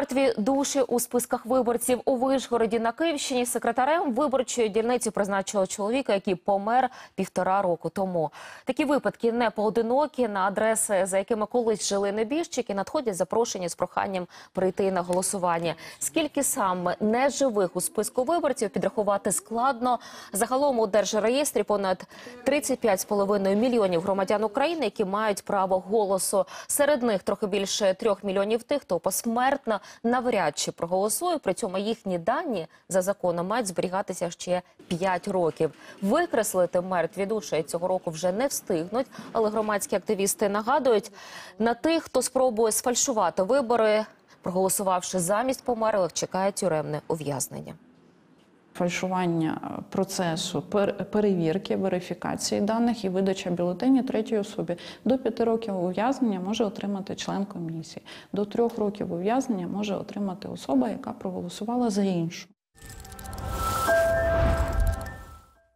Мертві душі у списках виборців у Вишгороді на Київщині секретарем виборчої дільниці призначили чоловіка, який помер півтора року тому. Такі випадки не поодинокі. На адреси, за якими колись жили небіжчики, надходять запрошення з проханням прийти на голосування. Скільки саме неживих у списку виборців підрахувати складно. Загалом у держреєстрі понад 35,5 мільйонів громадян України, які мають право голосу. Серед них трохи більше трьох мільйонів тих, хто посмертно навряд чи проголосує. При цьому їхні дані за законом мають зберігатися ще 5 років. Викреслити мертві душі цього року вже не встигнуть, але громадські активісти нагадують на тих, хто спробує сфальшувати вибори, проголосувавши замість померлих, чекає тюремне ув'язнення. Фальшування процесу пер- перевірки, верифікації даних і видача бюлетені третій особі. До п'яти років ув'язнення може отримати член комісії. До трьох років ув'язнення може отримати особа, яка проголосувала за іншу.